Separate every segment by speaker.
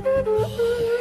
Speaker 1: Mm-hmm.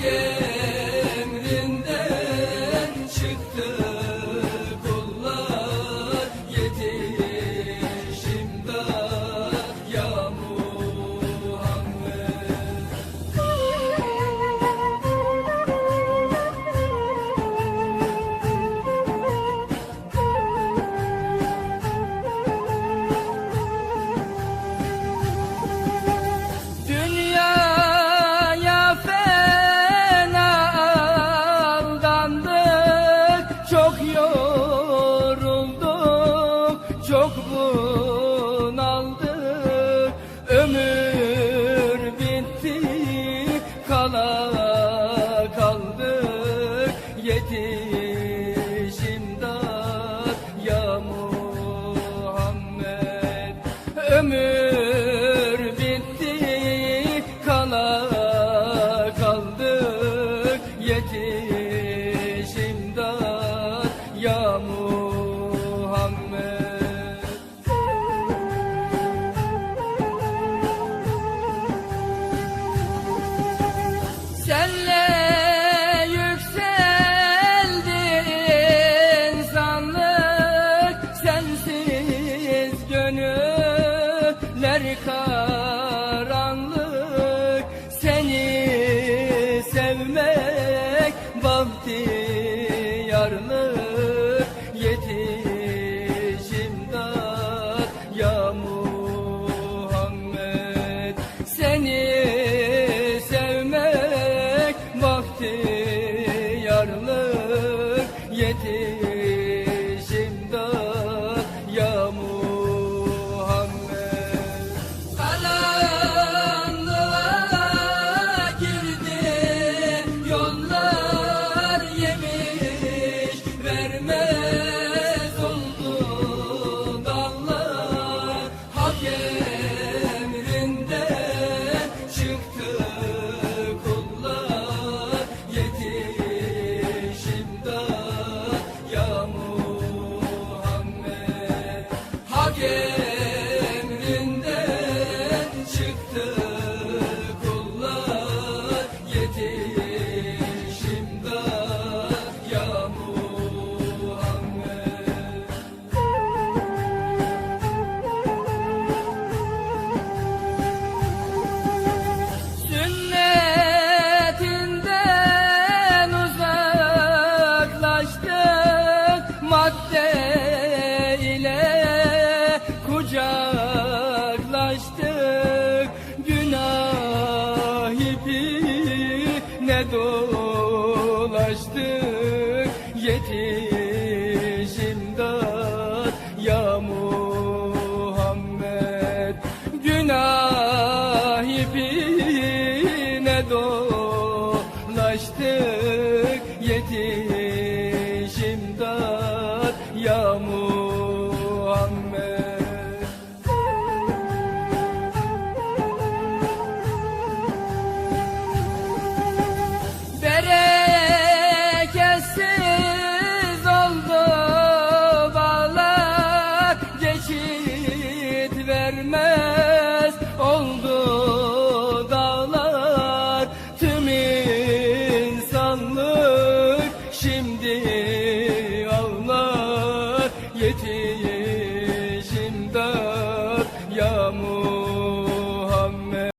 Speaker 1: porque gönüller karanlık. Seni sevmek bahtiyarlık Yetişim dat ya Muhammed. Seni sevmek vakti bahtiyarlık Yetişim